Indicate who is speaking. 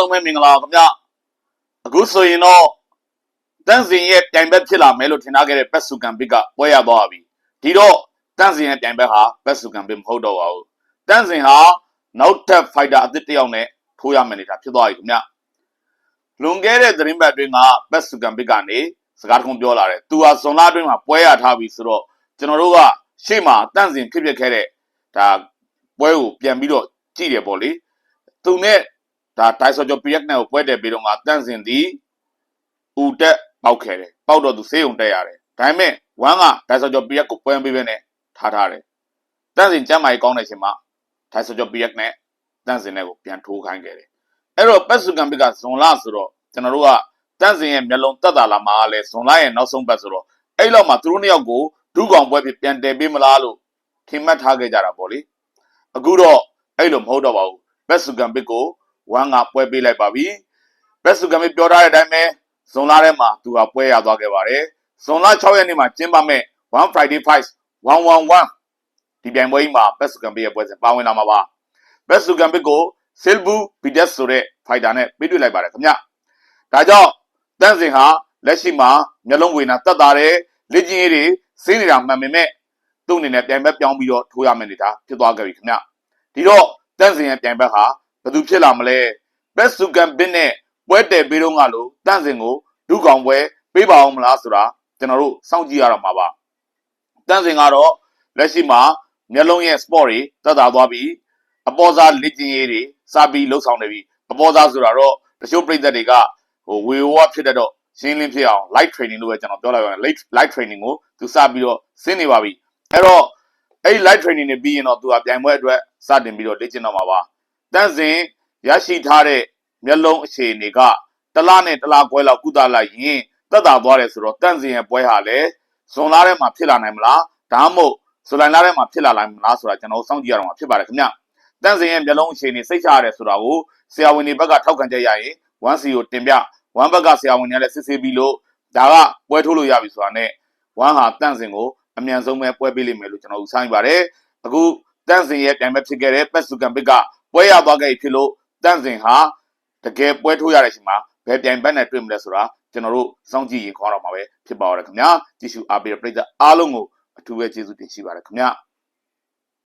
Speaker 1: လုံးပဲမင်္ဂလာပါခင်ဗျအခုဆိုရင်တော့တန့်စင်ရဲ့ပြိုင်ဘက်ဖြစ်လာမယ်လို့ထင်ထားခဲ့တဲ့ဘက်စုကံဘစ်ကပွဲရသွားပြီဒီတော့တန့်စင်ရဲ့ပြိုင်ဘက်ဟာဘက်စုကံဘစ်မဟုတ်တော့ပါဘူးတန့်စင်ဟာနောက်ထပ်ဖိုက်တာအသစ်တစ်ယောက်နဲ့ထိုးရမယ်နေတာဖြစ်သွားပြီခင်ဗျလွန်ခဲ့တဲ့သတင်းပတ်အတွင်းကဘက်စုကံဘစ်ကနေစကားတခုပြောလာတယ်သူဟာဇွန်လအတွင်းမှာပွဲရထားပြီဆိုတော့ကျွန်တော်တို့ကရှေ့မှာတန့်စင်ဖြစ်ဖြစ်ခဲ့တဲ့ဒါပွဲကိုပြန်ပြီးတော့ကြည့်တယ်ပေါ့လေသူနဲ့ ဒါဒိုင်ဆိုဂျိုပီယက်နဲ့ကိုပွဲတယ်ပြီးတော့ကတန့်စင်သည်ဦးတက်ပေါက်ခဲ့တယ်ပေါက်တော့သူဆေးုံတက်ရတယ်ဒါပေမဲ့ဝမ်းကဒိုင်ဆိုဂျိုပီယက်ကိုပွဲပေးပဲနဲ့ထားထားတယ်တန့်စင်ကျမ်းမာရေးကောင်းတဲ့အချိန်မှာဒိုင်ဆိုဂျိုပီယက်နဲ့တန့်စင်နဲ့ကိုပြန်ထိုးခိုင်းခဲ့တယ်အဲ့တော့ပက်စုကံဘစ်ကဇွန်လဆိုတော့ကျွန်တော်တို့ကတန့်စင်ရဲ့မျက်လုံးတက်တာလာမှာလဲဇွန်လရဲ့နောက်ဆုံးပတ်ဆိုတော့အဲ့လောက်မှာသူတို့နှစ်ယောက်ကိုဒုကောင်ပွဲဖြစ်ပြန်တယ်ပေးမလားလို့ထင်မှတ်ထားခဲ့ကြတာပေါ့လေအခုတော့အဲ့လိုမဟုတ်တော့ပါဘူးဘက်စုကံဘစ်ကို ဝမ်းကပွဲပေးလိုက်ပါပြီဘက်စုကံဘစ်ပြောထားတဲ့အတိုင်းပဲဇွန်လထဲမှာသူကပွဲရသွားခဲ့ပါတယ်ဇွန်လ6ရက်နေ့မှာကျင်းပမဲ့1 Friday Fight 111ဒီပြိုင်ပွဲကြီးမှာဘက်စုကံဘစ်ရဲ့ပွဲစဉ်ပါဝင်လာမှာပါဘက်စုကံဘစ်ကိုဆယ်ဘူဘီဒက်ဆိုတဲ့ဖိုက်တာနဲ့ပေးတွေ့လိုက်ပါတယ်ခင်ဗျဒါကြောင့်တန့်စင်ဟာလက်ရှိမှာမျက်လုံးဝေနာတက်တာတယ်လက်ကျင်းရေးတွေစင်းနေတာမှန်ပေမဲ့သူ့အနေနဲ့ပြိုင်ဘက်ပြောင်းပြီးတော့ထိုးရမယ့်နေတာဖြစ်သွားခဲ့ပြီခင်ဗျဒီတော့တန့်စင်ရဲ့ပြိုင်ဘက်ဟာဘယ် သူဖြစ်လာမလဲဘက်စုကံဘစ်နဲ့ပွဲတယ်ပေးတော့ကလို့တန့်စင်ကိုဒုကောင်ပွဲပေးပါအောင်မလားဆိုတာကျွန်တော်တို့စောင့်ကြည့်ရတော့မှာပါတန့်စင်ကတော့လက်ရှိမှာမျက်လုံးရဲ့ sport တွေတက်တာသွားပြီးအပေါ်စားလက်ကျင်းရေးတွေစပြီးလှုပ်ဆောင်နေပြီအပေါ်စားဆိုတာတော့တချို့ပြည်သက်တွေကဟိုဝေဝါဖြစ်တဲ့တော့ရှင်းလင်းဖြစ်အောင် light training လို့ပဲကျွန်တော်ပြောလိုက်ပါမယ် light light training ကိုသူစပြီးတော့ဆင်းနေပါပြီအဲ့တော့အဲ့ဒီ light training တွေပြီးရင်တော့သူကပြိုင်ပွဲအတွက်စတင်ပြီးတော့လေ့ကျင့်တော့မှာပါ တန့်စင်ရရှိထားတဲ့မျက်လုံးအခြေအနေကတစ်လားနဲ့တစ်လားခွဲလောက်ကုသလိုက်ရင်တက်တာသွားတယ်ဆိုတော့တန့်စင်ရဲ့ပွဲဟာလည်းဇွန်လားထဲမှာဖြစ်လာနိုင်မလားဒါမှမဟုတ်ဇူလိုင်လထဲမှာဖြစ်လာနိုင်မလားဆိုတာကျွန်တော်စောင့်ကြည့်ရတော့မှာဖြစ်ပါတယ်ခင်ဗျတန့်စင်ရဲ့မျက်လုံးအခြေအနေစိတ်ချရတယ်ဆိုတာကိုဆရာဝန်တွေဘက်ကထောက်ခံချက်ရရင် 1C ကိုတင်ပြ1ဘက်ကဆရာဝန်တွေကလည်းစစ်ဆေးပြီးလို့ဒါကပွဲထိုးလို့ရပြီဆိုတာနဲ့1ဟာတန့်စင်ကိုအမြန်ဆုံးပဲပွဲပေးလိမ့်မယ်လို့ကျွန်တော်ဦးဆိုင်ပါတယ်အခုတန့်စင်ရဲ့ပြိုင်ပွဲဖြစ်ခဲ့တဲ့ပက်စုကန်ဘစ်က ပွဲရသွားခဲ့ပြီဖြစ်လို့တန့်စင်ဟာတကယ်ပွဲထိုးရတဲ့အချိန်မှာဘယ်ပြိုင်ဘက်နဲ့တွေ့မလဲဆိုတာကျွန်တော်တို့စောင့်ကြည့်ရင်ခေါ်တော့မှာပဲဖြစ်ပါတော့ခင်ဗျာကြည့်ရှုအားပေးတဲ့ပရိသတ်အားလုံးကိုအထူးပဲကျေးဇူးတင်ရှိပါတယ်ခင်ဗျာ